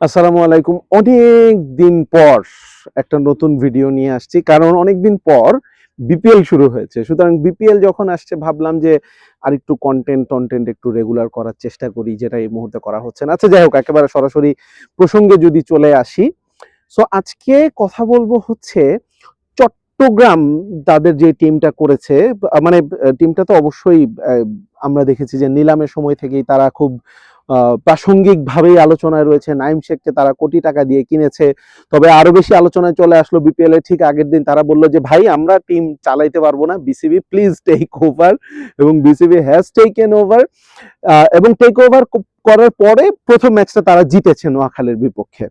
আসসালামু আলাইকুম। অনেক দিন পর একটা নতুন ভিডিও নিয়ে আসছি, কারণ অনেক দিন পর বিপিএল শুরু হয়েছে। সুতরাং বিপিএল যখন আসছে, ভাবলাম যে আর একটু কন্টেন্ট টন্টেন্ট একটু রেগুলার করার চেষ্টা করি, যেটা এই মুহূর্তে করা হচ্ছে না। আচ্ছা যাই হোক, একেবারে সরাসরি প্রসঙ্গে যদি চলে আসি। সো আজকে কথা বলব হচ্ছে চট্টগ্রাম, তাদের যে টিমটা করেছে মানে টিমটা তো অবশ্যই আমরা দেখেছি যে নিলামের সময় থেকেই তারা খুব প্রাসঙ্গিক ভাবেই আলোচনায় রয়েছে। নাইম শেখকে তারা কোটি টাকা দিয়ে কিনেছে। তবে আরও বেশি আলোচনায় চলে আসলো বিপিএল এর ঠিক আগের দিন। তারা বলল যে, ভাই, আমরা টিম চালাইতে পারব না। বিসিবি প্লিজ টেক ওভার এবং BCB has taken over এবং টেক ওভার করার পরে প্রথম ম্যাচটা তারা জিতেছে নোয়াখালীর বিপক্ষে।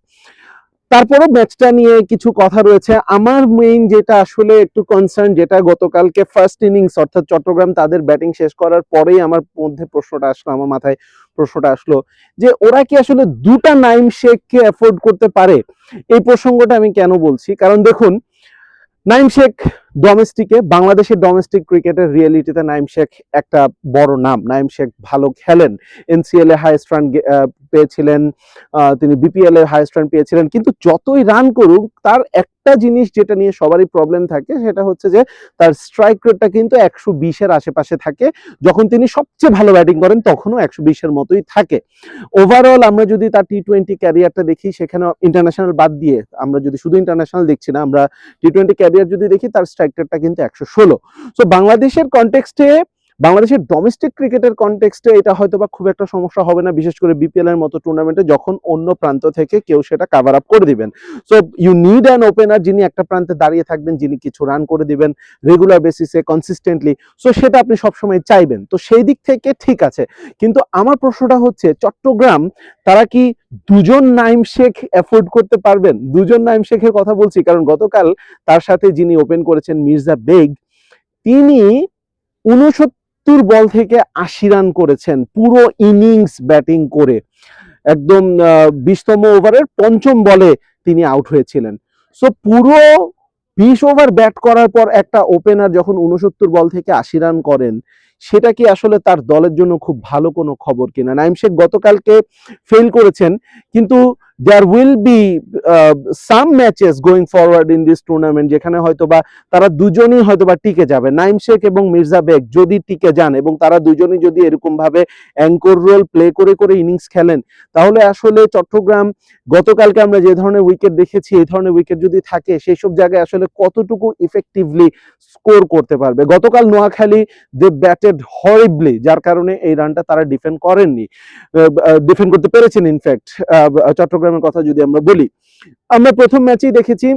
তারপরে ম্যাচটা নিয়ে কিছু কথা রয়েছে। আমার মেইন যেটা আসলে একটু কনসার্ন যেটা গতকালকে ফার্স্ট ইনিংস অর্থাৎ চট্টগ্রাম তাদের ব্যাটিং শেষ করার পরেই আমার মধ্যে প্রশ্নটা আসলো, আমার মাথায় প্রশ্নটা আসলো যে ওরা কি আসলে দুটা নাইম শেখকে অ্যাফোর্ড করতে পারে? এই প্রসঙ্গটা আমি কেন বলছি? কারণ দেখুন নাইম শেখ ডোমেস্টিকে বাংলাদেশের ডোমেস্টিক ক্রিকেটের রিয়েলিটিতে নাইম শেখ একটা বড় নাম। নাইম শেখ ভালো খেলেন। এনসিএল এ হাইস্ট রান পেয়েছিলেন তিনি বিপিএল এ হাইস্ট রান পেয়েছিলেন। কিন্তু যতই রান করুক, তার একটা জিনিস যেটা নিয়ে সবারই প্রবলেম থাকে, সেটা হচ্ছে যে, তার স্ট্রাইক রেটটা কিন্তু একশো বিশের আশেপাশে থাকে। যখন তিনি সবচেয়ে ভালো ব্যাটিং করেন, তখনও একশো বিশের মতোই থাকে। ওভারঅল আমরা যদি তার টি টোয়েন্টি ক্যারিয়ারটা দেখি সেখানে ইন্টারন্যাশনাল বাদ দিয়ে, আমরা যদি শুধু ইন্টারন্যাশনাল দেখছি না, আমরা টি টোয়েন্টি ক্যারিয়ার যদি দেখি, তার স্ট্রাইক রেটটা কিন্তু একশো ষোলো। সো বাংলাদেশের কনটেক্সটে বাংলাদেশের ডোমেস্টিক ক্রিকেটের কনটেক্সটে এটা হয়তো বা খুব একটা সমস্যা হবে না, বিশেষ করে বিপিএল এর মতো টুর্নামেন্টে যখন অন্য প্রান্ত থেকে কেউ সেটা কাভার আপ করে দিবেন। So you need an opener যিনি একটা প্রান্তে দাঁড়িয়ে থাকবেন, যিনি কিছু রান করে দিবেন রেগুলার বেসিসে কনসিস্টেন্টলি সো সেটা আপনি সবসময় চাইবেন। তো সেই দিক থেকে ঠিক আছে। কিন্তু আমার প্রশ্নটা হচ্ছে, চট্টগ্রাম তারা কি দুজন নাইম শেখ অ্যাফোর্ড করতে পারবেন? দুজন নাইম শেখের কথা বলছি, কারণ গতকাল তার সাথে যিনি ওপেন করেছেন মির্জা বেগ, তিনি বল থেকে আশি রান করেছেন পুরো ইনিংস ব্যাটিং করে। একদম বিশতম ওভারের পঞ্চম বলে তিনি আউট হয়েছিলেন। সো পুরো বিশ ওভার ব্যাট করার পর একটা ওপেনার যখন উনসত্তর বল থেকে আশি রান করেন, সেটা কি আসলে তার দলের জন্য খুব ভালো কোনো খবর কিনা? নাইম শেখ গতকালকে ফেল করেছেন, কিন্তু there will be some matches going forward in this tournament যেখানে হয়তো বা তারা দুজনই হয়তো বা টিকে যাবে। নাইম শেখ এবং মির্জা বেগ যদি টিকে যান এবং তারা দুজনই যদি এরকম ভাবে অ্যাঙ্কর রোল প্লে করে করে ইনিংস খেলেন, তাহলে আসলে চট্টগ্রাম গতকালকে আমরা যে ধরনের উইকেট দেখেছি, এই ধরনের উইকেট যদি থাকে সেই সব জায়গায় আসলে কতটুকু ইফেক্টিভলি স্কোর করতে পারবে? গতকাল নোয়াখালী দে ব্যাটেড হরিবলি যার কারণে এই রানটা তারা ডিফেন্ড করেননি। ডিফেন্ড করতে পেরেছেন ইনফ্যাক্ট চট্টগ্রামের কথা যদি আমরা বলি। আমরা প্রথম ম্যাচেই দেখেছি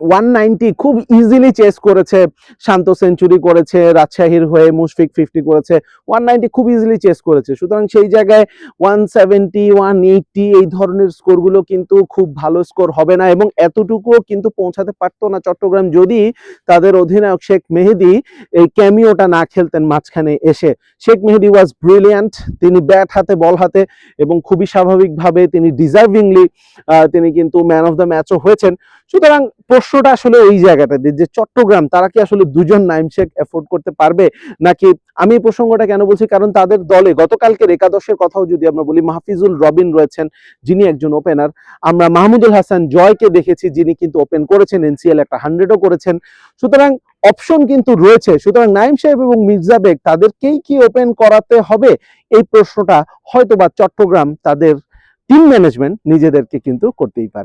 ওয়ান নাইনটি খুব ইজিলি চেস করেছে, শান্ত সেঞ্চুরি করেছে, রাজশাহীর হয়ে মুশফিক ফিফটি করেছে। ওয়ান নাইনটি খুব ইজিলি চেস করেছে। সুতরাং সেই জায়গায় ওয়ান সেভেন্টি, ওয়ান এইটটি এই ধরনের স্কোরগুলো কিন্তু খুব ভালো স্কোর হবে না এবং এতটুকুও কিন্তু পৌঁছাতে পারতো না চট্টগ্রাম যদি তাদের অধিনায়ক শেখ মেহেদি এই ক্যামিওটা না খেলতেন মাঝখানে এসে। শেখ মেহেদি ওয়াজ ব্রিলিয়ান্ট তিনি ব্যাট হাতে বল হাতে এবং খুবই স্বাভাবিকভাবে তিনি ডিজার্ভিংলি তিনি কিন্তু ম্যান অফ দ্য ম্যাচও হয়েছেন। সুতরাং প্রশ্নটা আসলে ওই জায়গাটাতে যে চট্টগ্রাম, তারা কি আসলে দুজন নাইম শেখ এফোর্ড করতে পারবে? নাকি আমি এই প্রসঙ্গটা কেন বলছি? কারণ তাদের দলে, গতকালকের একাদশের কথাও যদি আমরা বলি, মাহফিজুল রবিন রয়েছেন, যিনি একজন ওপেনার আমরা মাহমুদুল হাসান জয়কে দেখেছি, যিনি কিন্তু ওপেন করেছেন, এনসিএল একটা হান্ড্রেডও করেছেন। সুতরাং অপশন কিন্তু রয়েছে। সুতরাং নাইম সাহেব এবং মির্জা বেগ, তাদেরকেই কি ওপেন করাতে হবে? এই প্রশ্নটা হয়তোবা চট্টগ্রাম তাদের টিম ম্যানেজমেন্ট নিজেদেরকে কিন্তু করতেই পারে।